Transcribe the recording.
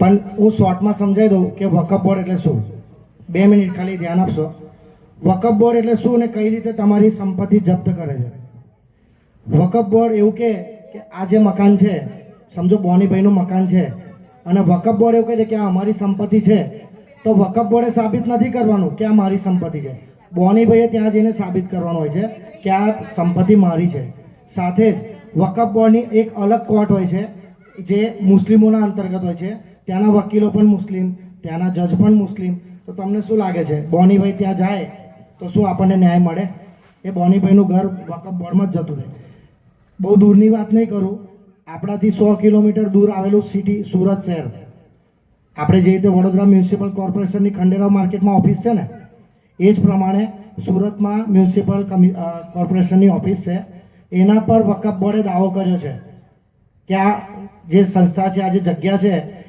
પણ હું શોર્ટમાં સમજાવી દઉં કે વકફ બોર્ડ એટલે શું? બે મિનિટ ખાલી ધ્યાન આપશો. વકફ બોર્ડ એટલે શું ને કઈ રીતે તમારી સંપત્તિ જપ્ત કરે છે? વકફ બોર્ડ એવું કે આ જે મકાન છે, સમજો બોનીભાઈનું મકાન છે, અને વકફ બોર્ડ એવું કહે છે કે આ અમારી સંપત્તિ છે, તો વકફ બોર્ડે સાબિત નથી કરવાનું કે આ મારી સંપત્તિ છે. બોનીભાઈએ ત્યાં જઈને સાબિત કરવાનું હોય છે કે આ સંપત્તિ મારી છે. સાથે જ વકફ બોર્ડની એક અલગ કોર્ટ હોય છે, જે મુસ્લિમોના અંતર્ગત હોય છે. ત્યાંના વકીલો પણ મુસ્લિમ, ત્યાંના જજ પણ મુસ્લિમ. તો તમને શું લાગે છે? બોનીભાઈ ત્યાં જાય તો શું આપણને ન્યાય મળે? એ બોનીભાઈનું ઘર વકફ બોર્ડમાં જ જતું રહે. બહુ દૂરની વાત નહીં કરું. આપણાથી સો કિલોમીટર દૂર આવેલું સિટી સુરત શહેર. આપણે જે રીતે વડોદરા મ્યુનિસિપલ કોર્પોરેશનની ખંડેરાવ માર્કેટમાં ઓફિસ છે ને, એ જ પ્રમાણે સુરતમાં મ્યુનિસિપલ કોર્પોરેશનની ઓફિસ છે. એના પર વકફ બોર્ડે દાવો કર્યો છે. કે આ જે સંસ્થા છે, આ જે જગ્યા છે